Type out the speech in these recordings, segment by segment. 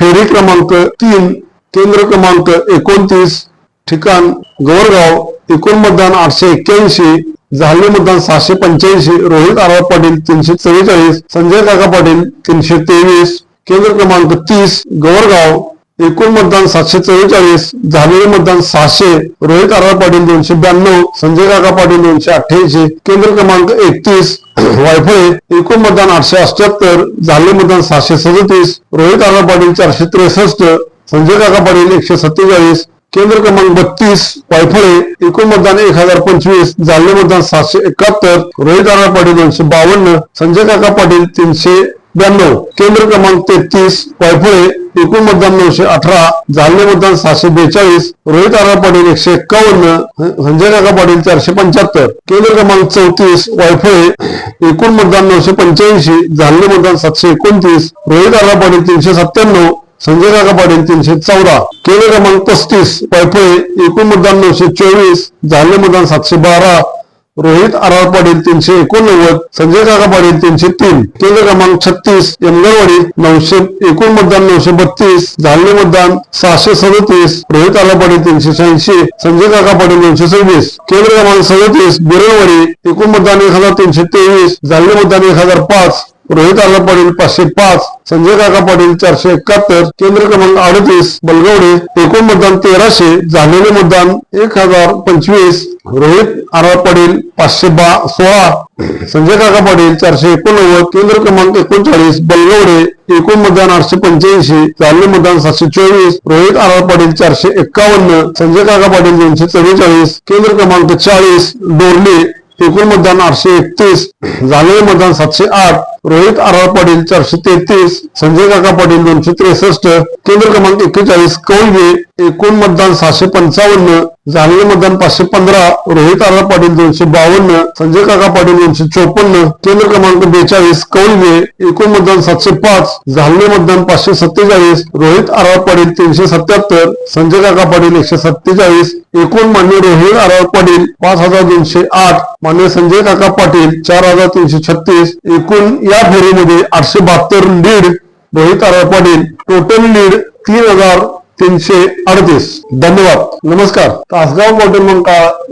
फेरी क्रमांक तीन केंद्र क्रमांक एकोणतीस ठिकाण गवरगाव एकूण मतदान आठशे एक्क्याऐंशी झाले मतदान सहाशे पंच्याऐंशी रोहित आराव पाटील तीनशे चव्वेचाळीस संजय काका पाटील तीनशे तेवीस केंद्र क्रमांक तीस गवरगाव एकूण मतदान सातशे चव्वेचाळीस झालेले मतदान सहाशे रोहित आराळ पाटील दोनशे ब्याण्णव संजय काका पाटील दोनशे अठ्ठ्याऐंशी केंद्र क्रमांक एकतीस वायफळे एकूण मतदान आठशे अठ्याहत्तर झाले मतदान सहाशे सदतीस रोहित आराव पाटील चारशे त्रेसष्ट संजय काका पाटील एकशे सत्तेचाळीस केंद्र क्रमांक बत्तीस वायफळे एकूण मतदान एक हजार पंचवीस झाले मतदान सातशे एकाहत्तर रोहित आराव पाटील दोनशे बावन्न संजय काका पाटील तीनशे ब्याण्णव केंद्र क्रमांक तेहतीस वायफळे एकूण मतदान नऊशे अठरा जालने मतदान सहाशे बेचाळीस रोहित आराव पाटील एकशे एक्कावन्न संजय काका पाटील चारशे पंच्याहत्तर केंद्र क्रमांक चौतीस वायफळे एकूण मतदान नऊशे पंच्याऐंशी झाले मतदान सातशे एकोणतीस रोहित आराव पाटील तीनशे सत्त्याण्णव संजय काका पाटील तीनशे चौदा केंद्र क्रमांक पस्तीस वायफळे एकूण मतदान नऊशे चोवीस जालने मतदान सातशे बारा रोहित आराव पाटील तीनशे एकोणनव्वद संजय काका पाटील तीनशे तीन केंद्र क्रमांक छत्तीस यमगरवाडी नऊशे एकूण मतदान नऊशे बत्तीस झाले मतदान सहाशे सदतीस रोहित आराव पाटील तीनशे शहाऐंशी संजय काका पाटील दोनशे सव्वीस केंद्र क्रमांक सदतीस बिरळवाडी एकूण मतदान एक हजार तीनशे तेवीस झाले मतदान एक हजार पाच रोहित आला पाटील पाचशे पाच संजय काका पाटील चारशे एकाहत्तर केंद्र क्रमांक अडतीस बलगवडे एकूण मतदान तेराशे झालेले मतदान एक हजार पंचवीस रोहित आरा पाटील पाचशे बा सोळा संजय काका पाटील चारशे एकोणनव्वद केंद्र क्रमांक एकोणचाळीस बलगवडे एकूण मतदान आठशे पंच्याऐंशी झाले मतदान सातशे चोवीस रोहित आराव पाटील चारशे एक्कावन्न संजय काका पाटील दोनशे चव्वेचाळीस केंद्र क्रमांक चाळीस डोरले एकूण मतदान आठशे एकतीस झालेले मतदान सातशे आठ रोहित आराव पाटील चारशे तेहतीस संजय काका पाटील दोनशे त्रेसष्ट केंद्र क्रमांक एक्केचाळीस कौलगे एकूण मतदान सहाशे पंचावन्न झालेले मतदान पाचशे पंधरा रोहित आराव पाटील दोनशे बावन्न संजय काका पाटील दोनशे चोपन्न केंद्र क्रमांक बेचाळीस कौलगे एकूण मतदान सातशे पाच झालेले मतदान पाचशे सत्तेचाळीस रोहित आराव पाटील तीनशे सत्याहत्तर संजय काका पाटील एकशे सत्तेचाळीस एकूण मान्य रोहित आराव पाटील पाच हजार दोनशे आठ मान्य संजय काका पाटील चार हजार तीनशे छत्तीस एकूण या फेरीमध्ये आठशे बहात्तर लीड रोहित आराव पाटील टोटल लीड तीन हजार तीनशे अडतीस. धन्यवाद. नमस्कार. तासगाव मोठे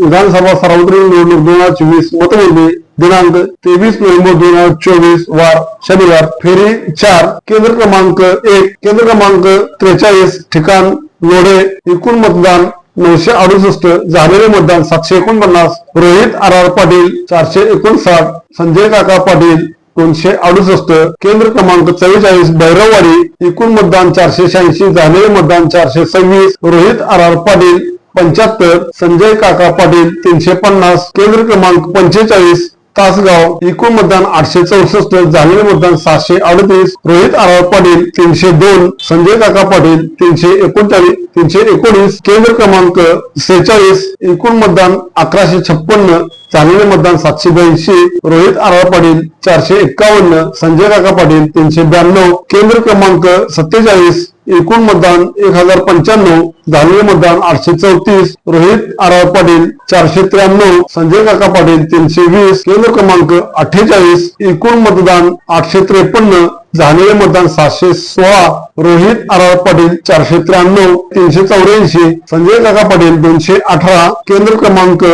विधानसभा सार्वत्रिक निवडणूक दोन हजार चोवीस मतमोजणी दिनांक तेवीस नोव्हेंबर दोन हजार चोवीस वार शनिवार फेरी चार केंद्र क्रमांक एक केंद्र क्रमांक त्रेचाळीस ठिकाण लोढे एकूण मतदान नऊशे अडुसष्ट झालेले मतदान सातशे एकोणपन्नास रोहित आर आर पाटील चारशे एकोणसाठ संजय काका पाटील दोनशे अडुसष्ट केंद्र क्रमांक चव्वेचाळीस भैरववाडी एकूण मतदान चारशे शहाऐंशी झालेले मतदान चारशे सव्वीस रोहित आर आर पाटील पंच्याहत्तर संजय काका पाटील तीनशे पन्नास केंद्र क्रमांक पंचेचाळीस तासगाव एकूण मतदान आठशे चौसष्ट झालेले मतदान सातशे अडतीस रोहित आराव पाटील तीनशे दोन संजय काका पाटील तीनशे एकोणचाळीस तीनशे एकोणीस केंद्र क्रमांक सेहेचाळीस एकूण मतदान अकराशे छप्पन्न झालेले मतदान सातशे ब्याऐंशी रोहित आराव पाटील चारशे एक्कावन्न संजय काका पाटील तीनशे ब्याण्णव केंद्र क्रमांक सत्तेचाळीस एकूण मतदान एक हजार पंच्याण्णव झालेले मतदान आठशे चौतीस रोहित आराव पाटील चारशे त्र्याण्णव संजय काका पाटील तीनशे वीस केंद्र क्रमांक अठ्ठेचाळीस एकूण मतदान आठशे त्रेपन्न झालेले मतदान सातशे सोळा रोहित आराव पाटील चारशे त्र्याण्णव तीनशे चौऱ्याऐंशी संजय काका पाटील दोनशे अठरा केंद्र क्रमांक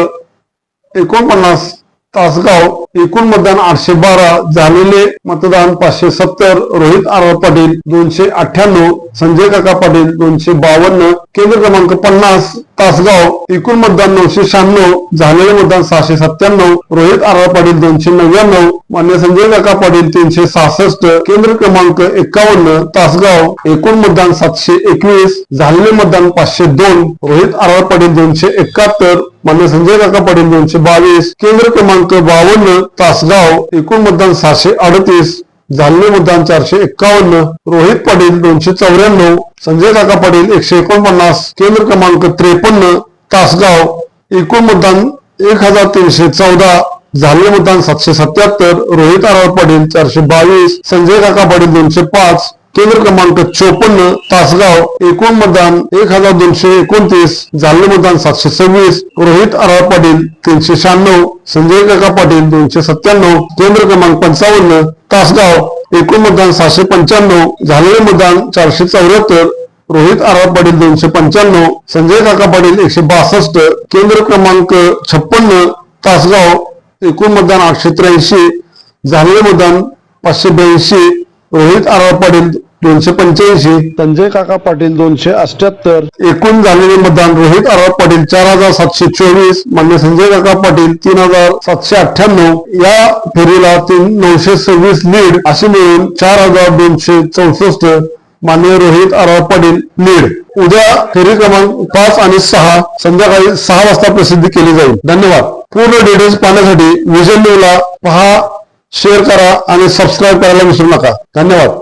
एकोणपन्नास तासगाव एकूण मतदान आठशे बारा झालेले मतदान पाचशे सत्तर रोहित आराव पाटील दोनशे अठ्ठ्याण्णव संजय काका पाटील दोनशे बावन्न केंद्र क्रमांक पन्नास तासगाव एकूण मतदान नऊशे शहाण्णव झालेले मतदान सहाशे सत्त्याण्णव रोहित आराळ पाटील दोनशे नव्याण्णव मान्य संजय काका पाटील तीनशे सहासष्ट केंद्र क्रमांक एकावन्न तासगाव एकूण मतदान सातशे एकवीस झालेले मतदान पाचशे दोन रोहित आराळ पाटील दोनशे एकाहत्तर मान्य संजय काका पाटील दोनशे बावीस केंद्र क्रमांक बावन्न तासगाव एकूण मतदान सहाशे अडतीस जालने मुद्दा चारशे एक्कावन्न रोहित पाटील दोनशे चौऱ्याण्णव संजय काका पाटील एकशे एकोणपन्नास केंद्र क्रमांक त्रेपन्न तासगाव एकूण मतदान एक हजार तीनशे चौदा झालेले मतदान सातशे सत्याहत्तर रोहित आराव पाटील चारशे बावीस संजय काका पाटील दोनशे पाच केंद्र क्रमांक चोपन्न तासगाव एकूण मतदान एक हजार दोनशे एकोणतीस झाले मतदान सातशे सव्वीस रोहित आराव पाटील तीनशे शहाण्णव संजय काका पाटील दोनशे सत्त्याण्णव केंद्र क्रमांक पंचावन्न तासगाव एकूण मतदान सातशे पंच्याण्णव झालेले मतदान चारशे चौऱ्याहत्तर रोहित आराव पाटील दोनशे पंच्याण्णव संजय काका पाटील एकशे बासष्ट केंद्र क्रमांक छप्पन्न तासगाव एकूण मतदान आठशे त्र्याऐंशी झालेले मतदान पाचशे ब्याऐंशी रोहित आराव पाटील दोनशे पंच्याऐंशी. संजय काका पाटील दोनशे अठ्याहत्तर. एकूण झालेले मतदान रोहित आराव पाटील चार हजार सातशे चोवीस मान्य संजय काका पाटील तीन हजार सातशे अठ्ठ्याण्णव. या फेरीला तीन नऊशे सव्वीस लीड असे मिळून चार हजार दोनशे चौसष्ट मान्य रोहित आराव पाटील लीड उद्या फेरी क्रमांक पाच आणि सहा संध्याकाळी सहा वाजता प्रसिद्धी केली जाईल. धन्यवाद. पूर्ण डिटेल्स पाहण्यासाठी विजन न्यूजला पहा शेअर करा आणि सबस्क्राईब करायला विसरू नका. धन्यवाद.